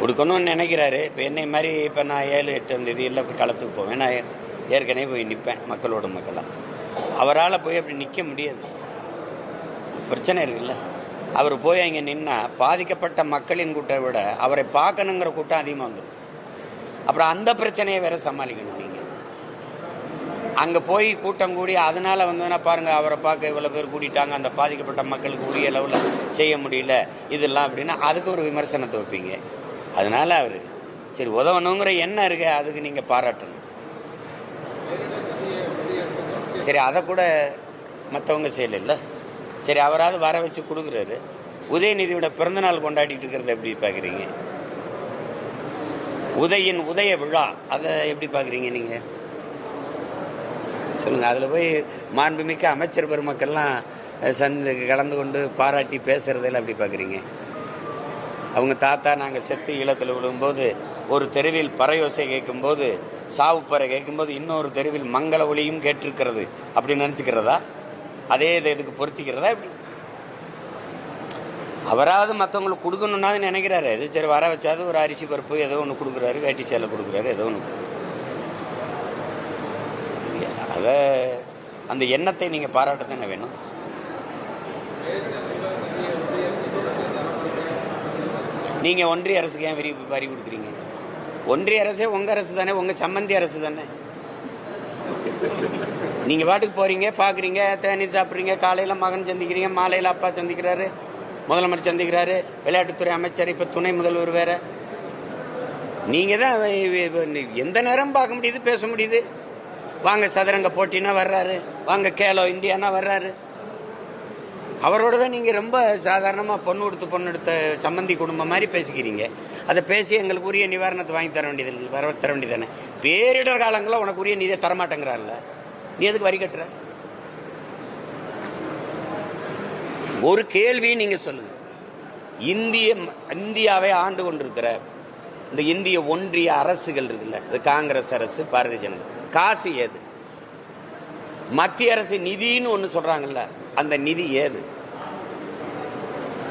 கொடுக்கணும்னு நினைக்கிறாரு. இப்போ என்னை மாதிரி இப்போ நான் ஏழு எட்டு அந்த இல்லை போய் களத்துக்கு போவேன். நான் ஏற்கனவே போய் நிற்பேன் மக்களோட மக்களாக அவரால் போய் அப்படி நிற்க முடியாது. பிரச்சனை இருக்குல்ல. அவர் போய் அங்கே நின்னா பாதிக்கப்பட்ட மக்களின் கூட்டத்தை விட அவரை பார்க்கணுங்கிற கூட்டம் அதிகமாக வந்துடும் அப்புறம் அந்த பிரச்சனையை வேற சமாளிக்கணும் அங்கே போய் கூட்டம் கூடி அதனால வந்ததுன்னா பாருங்க அவரை பார்க்க இவ்வளோ பேர் கூட்டிட்டாங்க அந்த பாதிக்கப்பட்ட மக்களுக்கு உரிய லெவலில் செய்ய முடியல இதெல்லாம் அப்படின்னா அதுக்கு ஒரு விமர்சனத்தை வைப்பீங்க. அதனால அவர் சரி உதவணுங்கிற எண்ணம் இருக்கு அதுக்கு நீங்கள் பாராட்டணும். சரி அதை கூட மற்றவங்க செய்யலைல்ல? சரி அவராவது வர வச்சு கொடுக்குறாரு. உதயநிதியோட பிறந்தநாள் கொண்டாடிட்டு இருக்கிறத எப்படி பார்க்குறீங்க உதயின் உதய விழா அதை எப்படி பார்க்குறீங்க நீங்கள் சொல்லுங்க. அதில் போய் மாண்புமிக்க அமைச்சர் பெருமக்கள்லாம் சந்து கலந்து கொண்டு பாராட்டி பேசுறதெல்லாம் அப்படி பார்க்குறீங்க அவங்க தாத்தா நாங்கள் செத்து ஈழத்தில் விழும்போது ஒரு தெருவில் பறையோசை கேட்கும்போது சாவுப்பறை கேட்கும்போது இன்னொரு தெருவில் மங்கள ஒளியும் கேட்டிருக்கிறது. அப்படி நினச்சிக்கிறதா? அதே இதை இதுக்கு பொருத்திக்கிறதா எப்படி? அவராவது மற்றவங்களுக்கு கொடுக்கணுன்னா நினைக்கிறாரு. இது சரி வர வச்சாது ஒரு அரிசி பருப்பு ஏதோ ஒன்று கொடுக்குறாரு வேட்டி சேலை கொடுக்குறாரு ஏதோ ஒன்று அதை அந்த எண்ணத்தை நீங்கள் பாராட்டத்தானே வேணும்? நீங்கள் ஒன்றிய அரசுக்கு ஏன் வரி வரி கொடுக்குறீங்க? ஒன்றிய அரசே உங்கள் அரசு தானே உங்கள் சம்மந்தி அரசு தானே. நீங்கள் பாட்டுக்கு போகிறீங்க பார்க்குறீங்க தேநீர் சாப்பிட்றீங்க காலையில் மகன் சந்திக்கிறீங்க மாலையில் அப்பா சந்திக்கிறாரு முதலமைச்சர் சந்திக்கிறாரு விளையாட்டுத்துறை அமைச்சர் இப்போ துணை முதல்வர் வேற. நீங்கள் தான் எந்த நேரம் பார்க்க முடியுது பேச முடியுது? வாங்க சதுரங்க போட்டினா வர்றாரு. வாங்க கேலோ இந்தியானா வர்றாரு. அவரோட தான் நீங்கள் ரொம்ப சாதாரணமாக பொண்ணு கொடுத்து பொண்ணு எடுத்த சம்மந்தி குடும்பம் மாதிரி பேசிக்கிறீங்க. அதை பேசி எங்களுக்கு உரிய நிவாரணத்தை வாங்கி தர வேண்டியது வர தர வேண்டியது தானே பேரிடர் காலங்களில் உனக்கு உரிய நிதியை தரமாட்டேங்கிறான்ல நீ எதுக்கு வரி கட்டுற? ஒரு கேள்வி நீங்கள் சொல்லுங்க. இந்திய இந்தியாவை ஆண்டு கொண்டிருக்கிற இந்த இந்திய ஒன்றிய அரசுகள் இருக்குல்ல இது காங்கிரஸ் அரசு பாரதிய ஜனதா. காசு ஏது? மத்திய அரசு நிதின்னு ஒன்று சொல்றாங்கல்ல அந்த நிதி ஏது?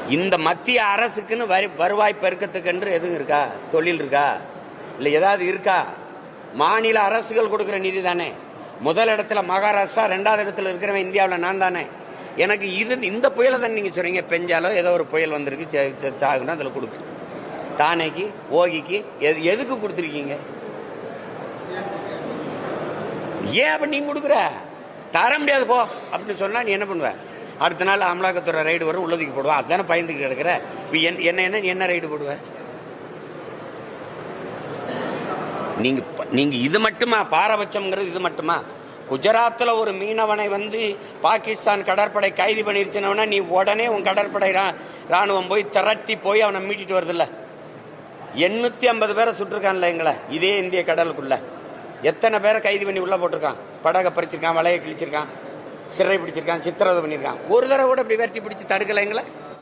இந்த மத்திய அரசுக்குன்னு வரி வருவாய் பெருக்கத்துக்கென்று எதுவும் இருக்கா? தொழில் இருக்கா? இல்லை ஏதாவது இருக்கா? மாநில அரசுகள் கொடுக்குற நிதி தானே. முதல் இடத்துல மகாராஷ்டிரா ரெண்டாவது இடத்துல இருக்கிறவன் இந்தியாவில் நான் தானே. எனக்கு இது இந்த புயலை தானே நீங்கள் சொன்னீங்க பெஞ்சாலோ ஏதோ ஒரு புயல் வந்திருக்கு சே- சாகுனா அதில் கொடுக்கு. தானேக்கு ஓகிக்கு எது எதுக்கு கொடுத்துருக்கீங்க? ஏன் அப்ப நீங்க கொடுக்குற தர முடியாது போ. அப்படின்னு சொன்னா நீ என்ன பண்ணுவ? அடுத்த நாள் அமலாக்கத்துறை ரைடு வரும் உள்ளதுக்கு போடுவான் அதுதானே பயந்துக்கிட்டு கிடக்குற? இப்போ என் என்ன என்ன நீ என்ன ரைடு போடுவ? நீங்க நீங்கள் நீங்க இது மட்டுமா? பாரபட்சம்ங்கிறது இது மட்டுமா? குஜராத்தில் ஒரு மீனவனை வந்து பாகிஸ்தான் கடற்படை கைது பண்ணிருச்சுனவனா நீ உடனே உன் கடற்படை ராணுவம் போய் திரட்டி போய் அவனை மீட்டிட்டு வருதுல்ல. எண்ணூத்தி ஐம்பது பேரை சுட்டிருக்கான்ல எங்களை. இதே இந்திய கடலுக்குள்ள. எத்தனை பேரை கைது பண்ணி உள்ள போட்டிருக்கான்? படகை பறிச்சிருக்கான் வலையை கிழிச்சிருக்கான் சிறை பிடிச்சிருக்கான் சித்திரவதை பண்ணியிருக்கான் ஒரு தடவை கூட இப்படி வெட்டி பிடிச்சி தடுக்கலைங்களை?